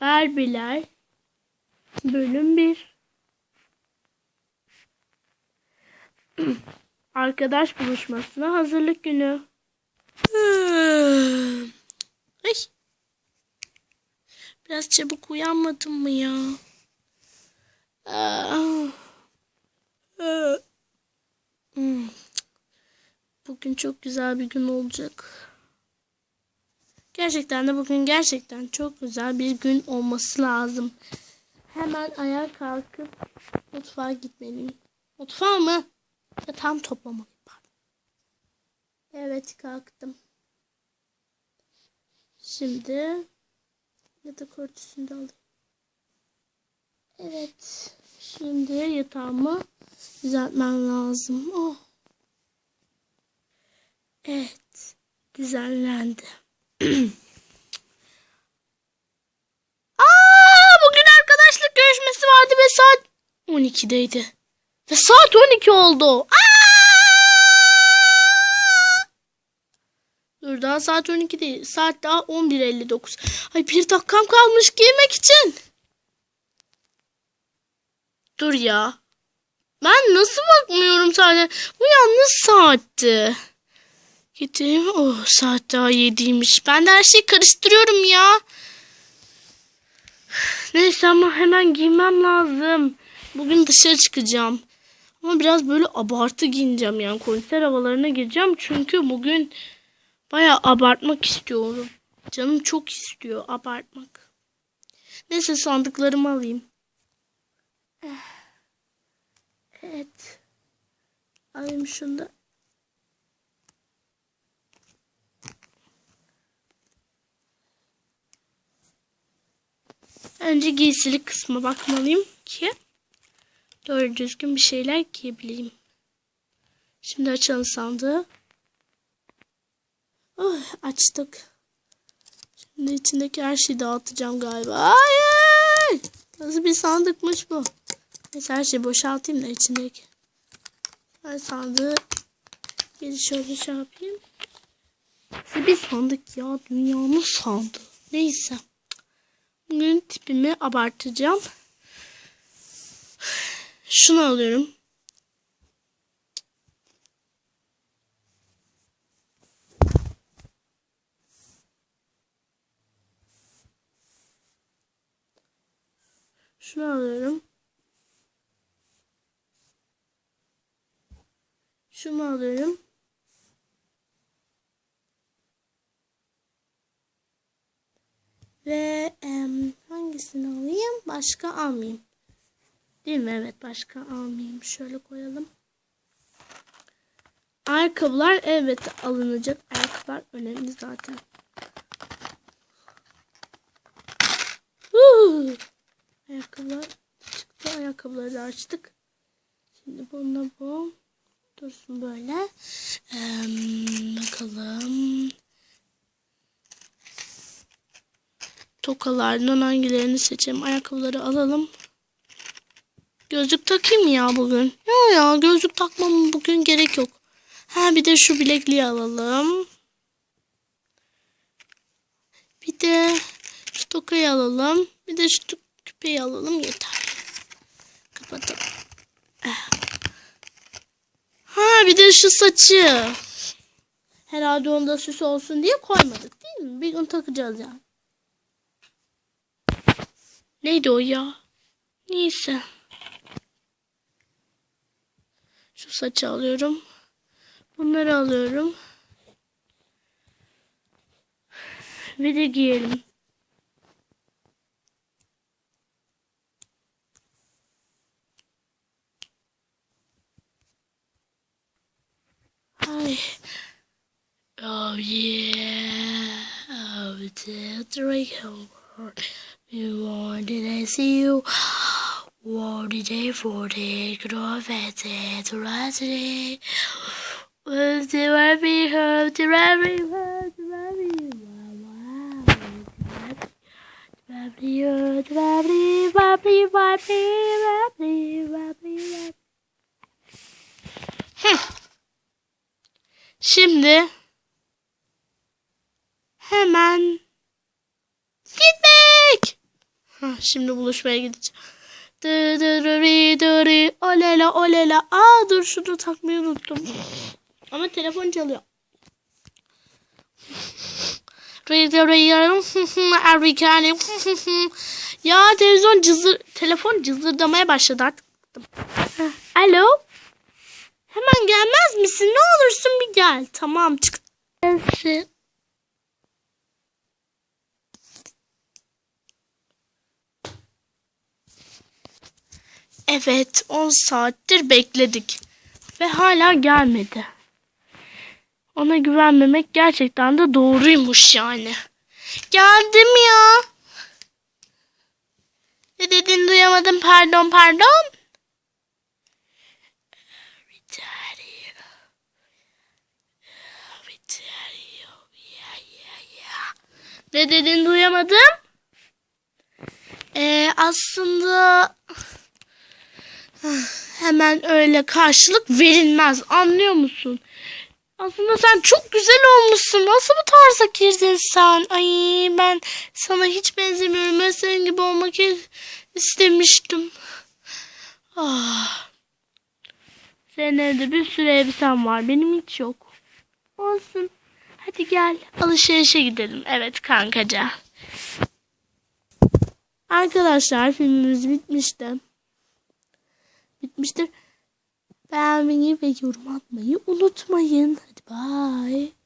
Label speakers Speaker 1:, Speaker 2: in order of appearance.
Speaker 1: Berbiler bölüm 1 Arkadaş buluşmasına hazırlık günü.
Speaker 2: Ay. Biraz çabuk uyanmadın mı ya? Aa. Aa. Hmm. Bugün çok güzel bir gün olacak. Gerçekten de bugün gerçekten çok güzel bir gün olması lazım. Hemen ayağa kalkıp mutfağa gitmeliyim. Mutfağa mı? Ya tam toplamalıyım. Pardon. Evet kalktım. Şimdi yatak örtüsünü de alayım. Evet. Şimdi yatağımı düzeltmem lazım. Oh. Evet. Düzenlendi. Aa, bugün arkadaşlık görüşmesi vardı ve saat 12'deydi. Ve saat 12 oldu. Aa! Dur daha saat 12 değil. Saat daha 11.59. Ay bir dakikam kalmış giymek için. Dur ya. Ben nasıl bakmıyorum sadece? Bu yanlış saatti. Gideyim. Oh saat daha 7'ymiş. Ben de her şeyi karıştırıyorum ya. Neyse ama hemen giymem lazım. Bugün dışarı çıkacağım. Ama biraz böyle abartı giyineceğim yani konser havalarına gireceğim. Çünkü bugün Bayağı abartmak istiyorum. Canım çok istiyor abartmak. Neyse sandıklarımı alayım. Evet. Alayım şunu da. Önce giysilik kısma bakmalıyım ki doğru düzgün bir şeyler giyebileyim. Şimdi açalım sandığı. Oh, açtık. Şimdi içindeki her şeyi dağıtacağım galiba. Hayır! Nasıl bir sandıkmış bu? Neyse her şeyi boşaltayım da içindeki. Her sandığı bir şöyle şey yapayım. Nasıl bir sandık ya? Dünyanın sandığı. Neyse. Bugün tipimi abartacağım. Şunu alıyorum. Şunu alıyorum. Şunu alıyorum. Ve em, hangisini alayım? Başka almayayım. Değil mi? Evet başka almayayım. Şöyle koyalım. Ayakkabılar evet alınacak. Ayakkabılar önemli zaten. Huu. Ayakkabılar çıktı. Ayakkabıları da açtık. Şimdi bununla bu dursun böyle. Ee, bakalım. Tokalardan hangilerini seçelim? Ayakkabıları alalım. Gözlük takayım ya bugün? Ya ya gözlük takmam bugün gerek yok. Ha bir de şu bilekliği alalım. Bir de şu tokayı alalım. Bir de şu küpeyi alalım yeter. Kapatalım. Eh. Ha bir de şu saçı. Herhalde onda süs olsun diye koymadık değil mi? Bir gün takacağız yani. Neydi o ya? Neyse. Şu saçı alıyorum. Bunları alıyorum. Ve de giyelim. Hi. Oh yeah. Oh, the three What did I see you? What did I for it? Could I fetch it? Or I say, Was the rabbit home? The rabbit home? The rabbit home? The rabbit home? The rabbit rabbit rabbit rabbit rabbit Şimdi hemen gitmek. Şimdi buluşmaya gideceğim. Dırırırı dırı, Olela olela. Aa dur şunu takmayı unuttum. Ama telefon çalıyor. Ya televizyon cızır, telefon cızırdamaya başladı artık. Alo? Hemen gelmez misin? Ne olursun bir gel. Tamam çık. Gelsin. Evet 10 saattir bekledik. Ve hala gelmedi. Ona güvenmemek gerçekten de doğruymuş yani. Geldim ya. Ne dediğini duyamadım pardon pardon. Ne dediğini duyamadım. Ee, aslında hemen öyle karşılık verilmez. Anlıyor musun? Aslında sen çok güzel olmuşsun. Nasıl bu tarza girdin sen? Ay ben sana hiç benzemiyorum. Ben senin gibi olmak istemiştim. Ah. Senin evde bir sürü elbisen var. Benim hiç yok. Olsun. Hadi gel alışverişe gidelim. Evet kankaca. Arkadaşlar filmimiz bitmişti. Bitmiştir. Beğenmeyi ve yorum atmayı unutmayın. Hadi bye.